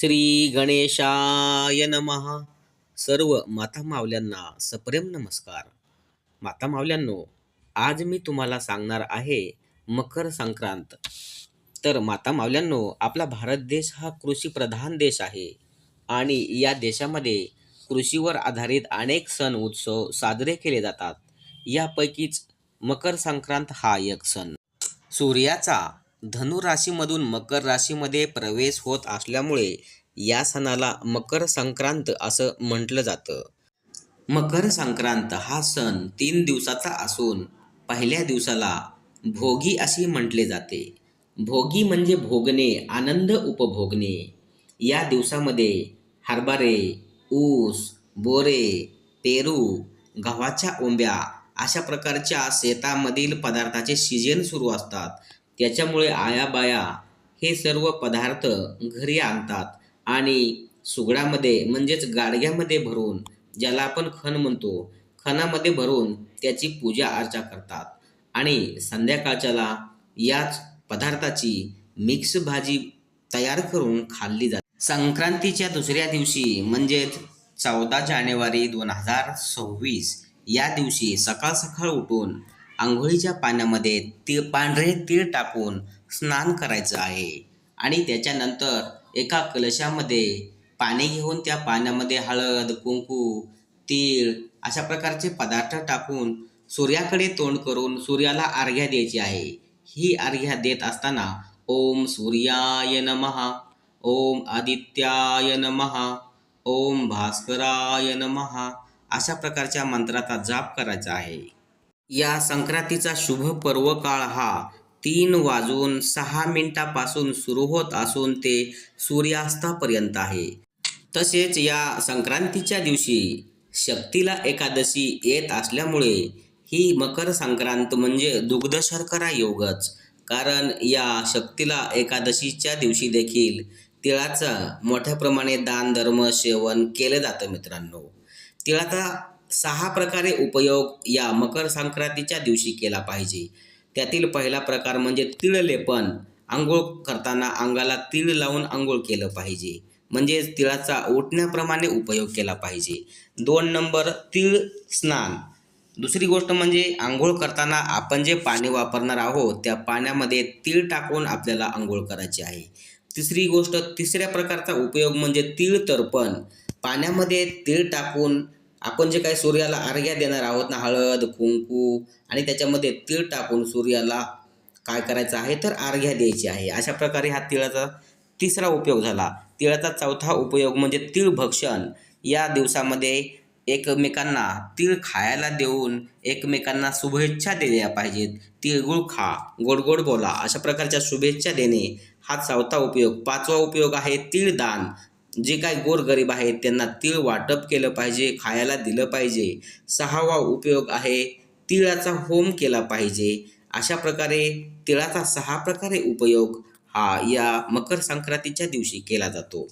श्री गणेशाय नमः. सर्व माता मावल्यांना सप्रेम नमस्कार. माता मावल्यांनो आज मी तुम्हाला सांगणार आहे मकर संक्रांत. तर माता मावल्यांनो आपला भारत देश हा कृषीप्रधान देश आहे आणि या देशामध्ये कृषीवर आधारित अनेक सण उत्सव साजरे केले जातात. यापैकीच मकर संक्रांत हा एक सण. सूर्याचा धनु राशीमधून मकर राशीमध्ये प्रवेश होत असल्यामुळे या सणाला मकर संक्रांत असं म्हटलं जातं. मकर संक्रांत हा सण तीन दिवसाचा असून पहिल्या दिवसाला भोगी असे म्हटले जाते. भोगी म्हणजे भोगणे आनंद उपभोगणे. या दिवसामध्ये हरभरे ऊस बोरे पेरू गव्हाच्या ओंब्या अशा प्रकारच्या शेतामधील पदार्थाचे सीजन सुरू असतात. त्याच्यामुळे आयाबाया हे सर्व पदार्थ घरी आणतात आणि सुगडामध्ये म्हणजेच गाडग्यामध्ये भरून ज्याला आपण खण म्हणतो खणामध्ये भरून त्याची पूजा अर्चा करतात. आणि संध्याकाळच्याला याच पदार्थाची मिक्स भाजी तयार करून खाल्ली जाते. संक्रांतीच्या दुसऱ्या दिवशी म्हणजेच चौदा जानेवारी दोन हजार सव्वीस या दिवशी सकाळ सकाळ उठून आंघोळीच्या पाण्यामध्ये ती पांढरे तीळ टाकून स्नान करायचं आहे. आणि त्याच्यानंतर एका कलशामध्ये पाणी घेऊन त्या पाण्यामध्ये हळद कुंकू तीळ अशा प्रकारचे पदार्थ टाकून सूर्याकडे तोंड करून सूर्याला अर्घ्या द्यायची आहे. ही अर्घ्या देत असताना ओम सूर्याय नमहा ओम आदित्याय नमहा ओम भास्कराय नमहा अशा प्रकारच्या मंत्राचा जाप करायचा आहे. या संक्रांतीचा शुभ पर्व काळ हा तीन वाजून सहा मिनिटापासून सुरू होत असून ते सूर्यास्तापर्यंत आहे. तसेच या संक्रांतीच्या दिवशी शक्तीला एकादशी येत असल्यामुळे ही मकर संक्रांत म्हणजे दुग्ध शर्करा योगच. कारण या शक्तीला एकादशीच्या दिवशी देखील तिळाचं मोठ्या प्रमाणे दान धर्म सेवन केलं जातं मित्रांनो. तिळाचा सहा प्रकारे उपयोग या मकर संक्रांतीच्या दिवशी केला पाहिजे. त्यातील पहिला प्रकार म्हणजे तीळ लेपन आंघोळ करताना अंगाला तीळ लावून आंघोळ केलं पाहिजे. म्हणजेच तिळाचा ओटण्याप्रमाणे उपयोग केला पाहिजे. दोन नंबर तीळ स्नान. दुसरी गोष्ट म्हणजे आंघोळ करताना आपण जे पाणी वापरणार आहोत त्या पाण्यामध्ये तीळ टाकून आपल्याला आंघोळ करायची आहे. तिसरी गोष्ट तिसऱ्या प्रकारचा उपयोग म्हणजे तीळ तर्पण. पाण्यामध्ये तीळ टाकून आपण जे काही सूर्याला अर्घ्या देणार आहोत ना हळद कुंकू आणि त्याच्यामध्ये तीळ टाकून सूर्याला काय करायचं आहे तर अर्घ्या द्यायची आहे. अशा प्रकारे हा तिळाचा तिसरा उपयोग झाला. तिळाचा चौथा उपयोग म्हणजे तीळ भक्षण. या दिवसामध्ये एकमेकांना तीळ खायला देऊन एकमेकांना शुभेच्छा दिल्या पाहिजेत. तिळगुळ खा गोड गोड बोला. अशा प्रकारच्या शुभेच्छा देणे हा चौथा उपयोग. पाचवा उपयोग आहे तीळदान. जे काही गोरगरीब आहेत त्यांना तीळ वाटप केलं पाहिजे खायला दिलं पाहिजे. सहावा उपयोग आहे तिळाचा होम केला पाहिजे. अशा प्रकारे तिळाचा सहा प्रकारे उपयोग हा या मकर संक्रांतीच्या दिवशी केला जातो.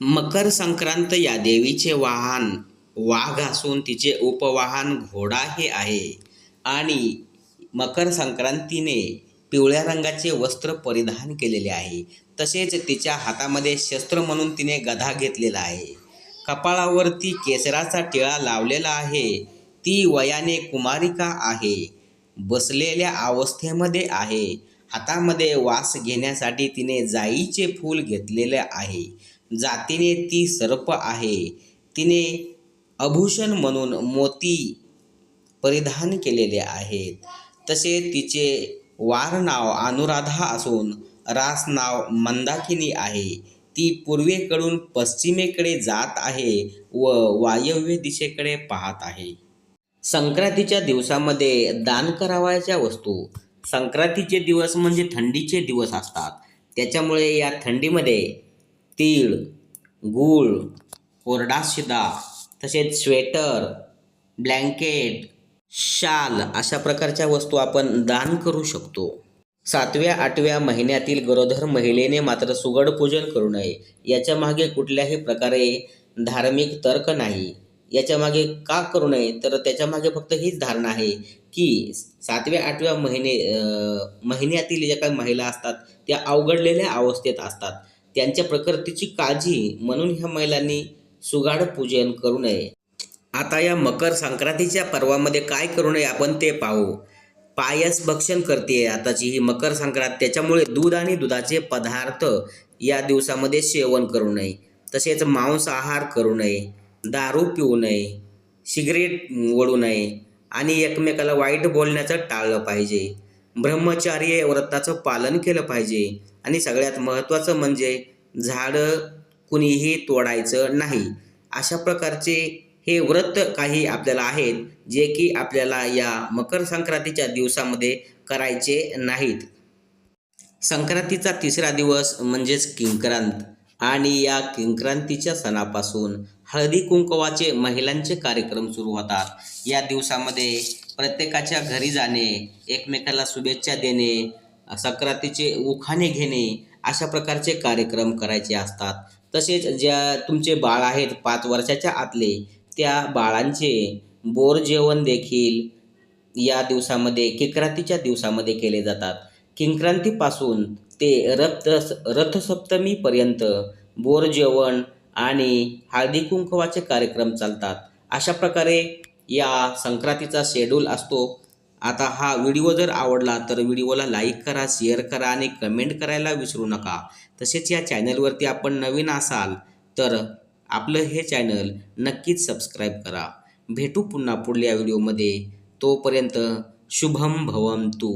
मकर संक्रांत या देवीचे वाहन वाघ असून तिचे उपवाहन घोडा हे आहे. आणि मकर संक्रांतीने पिवळ्या रंगाचे वस्त्र परिधान केलेले आहे. तसेच तिच्या हातामध्ये शस्त्र म्हणून तिने गधा घेतलेला आहे. कपाळावरती केसराचा टिळा लावलेला आहे. ती वयाने कुमारिका आहे. बसलेल्या अवस्थेमध्ये आहे. हातामध्ये वास घेण्यासाठी तिने जाईचे फूल घेतलेले आहे. जातीने ती सर्प आहे. तिने आभूषण म्हणून मोती परिधान केलेले आहेत. तसे तिचे वार नाव अनुराधा असून रास नाव मंदाकिनी आहे. ती पूर्वेकडून पश्चिमेकडे जात आहे व वायव्य दिशेकडे पाहत आहे. संक्रांतीच्या दिवसामध्ये दान करावयाच्या वस्तू. संक्रांतीचे दिवस म्हणजे थंडीचे दिवस असतात. त्याच्यामुळे या थंडीमध्ये तीळ गूळ कोरडा शिदा तसेच स्वेटर ब्लँकेट शाल अशा प्रकारच्या वस्तू आपण दान करू शकतो. सातव्या आठव्या महिन्यातील गरोदर महिलेने मात्र सुगड पूजन करू नये. याच्या मागे कुठल्याही प्रकारे धार्मिक तर्क नाही. याच्या मागे का करू नये? तर त्याच्यामागे फक्त हीच धारणा आहे की सातव्या आठव्या महिने महिन्यातील ज्या काही महिला असतात त्या अवघडलेल्या अवस्थेत असतात. त्यांच्या प्रकृतीची काळजी म्हणून ह्या महिलांनी सुगाड पूजन करू नये. आता या मकर संक्रांतीच्या पर्वामध्ये काय करू नये आपण ते पाहू. पायस भक्षण करते आताची ही मकर संक्रांत. त्याच्यामुळे दूध आणि दुधाचे पदार्थ या दिवसामध्ये सेवन करू नये. तसेच मांस आहार करू नये. दारू पिऊ नये. सिगरेट ओढू नये. आणि एकमेकाला वाईट बोलण्याचं टाळलं पाहिजे. ब्रह्मचार्य व्रताचं पालन केलं पाहिजे. आणि सगळ्यात महत्त्वाचं म्हणजे झाडं कुणीही तोडायचं नाही. अशा प्रकारचे हे व्रत काही आपल्याला आहेत जे की आपल्याला या मकर संक्रांतीच्या दिवसामध्ये करायचे नाहीत. संक्रांतीचा तिसरा दिवस म्हणजेच किंक्रांत. आणि या किंक्रांतीच्या सणापासून हळदी कुंकवाचे महिलांचे कार्यक्रम सुरू होतात. या दिवसामध्ये प्रत्येकाच्या घरी जाणे एकमेकाला शुभेच्छा देणे संक्रांतीचे उखाणे घेणे अशा प्रकारचे कार्यक्रम करायचे असतात. तसेच ज्या तुमचे बाळ आहेत पाच वर्षाच्या आतले त्या बाळांचे बोर जेवण देखील या दिवसामध्ये किंक्रांतीच्या दिवसामध्ये केले जातात. किंक्रांतीपासून ते रथ रथसप्तमीपर्यंत बोर जेवण आणि हळदी कुंकवाचे कार्यक्रम चालतात. अशा प्रकारे या संक्रांतीचा शेड्यूल असतो. आता हा व्हिडिओ जर आवडला तर व्हिडिओला लाईक करा शेअर करा आणि कमेंट करायला विसरू नका. तसेच या चॅनलवरती आपण नवीन असाल तर आपलं हे चॅनल नक्कीच सबस्क्राईब करा. भेटू पुन्हा पुढल्या व्हिडिओमध्ये तोपर्यंत शुभम भवम तू